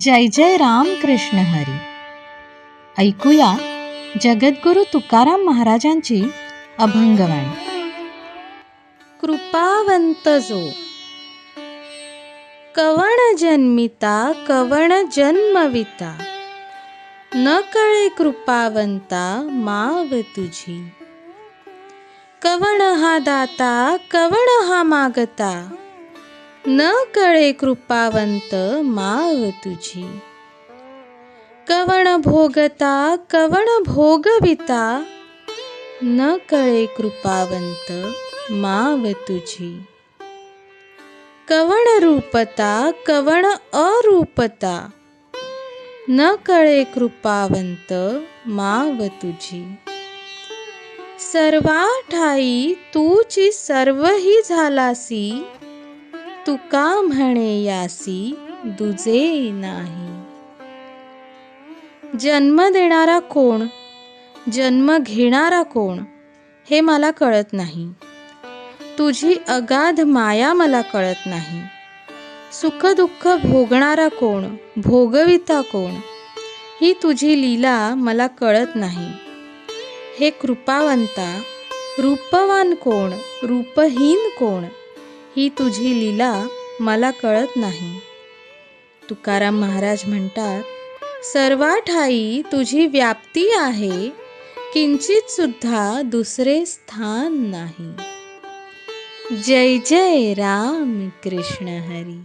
जय जय राम कृष्ण हरी. ऐकूया जगद्गुरु तुकाराम महाराजांची अभंगवाणी कृपावंत जो. कवण जन्मिता कवण जन्मविता. न कळे कृपावंता माव तुझी. कवण हा दाता कवण हा मागता. न कळे कृपावंत माव तुझी. कवण भोगता कवण भोगविता न कळे कृपावंत माव तुझी. कवण रूपता कवण अरूपता न कळे कृपावंत माव तुझी. सर्वा ठाई तूची सर्वही झालासी तुका म्हणे यासी दुजे नाही. जन्म देणारा कोण जन्म घेणारा कोण हे मला कळत नाही. तुझी अगाध माया मला कळत नाही. सुखदुःख भोगणारा कोण भोगविता कोण ही तुझी लीला मला कळत नाही. हे कृपावंता रूपवान कोण रूपहीन कोण ही तुझी लीला मला कळत नाही. तुकाराम महाराज म्हणतात सर्वा ठाई तुझी व्याप्ती आहे किंचित सुद्धा दुसरे स्थान नाही. जय जय राम कृष्ण हरी।